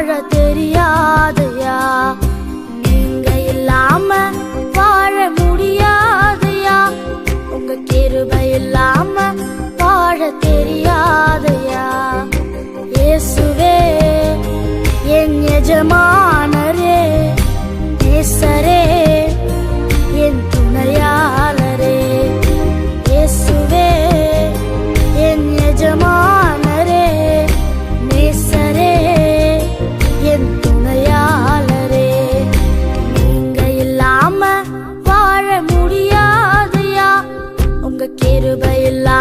வாழ தெரியாதையா? நீங்க இல்லாம வாழ முடியாதையா? உங்க கிருபை இல்லாம வாழ தெரியாதையா? இயேசுவே என் எஜமான கிருபையில்லா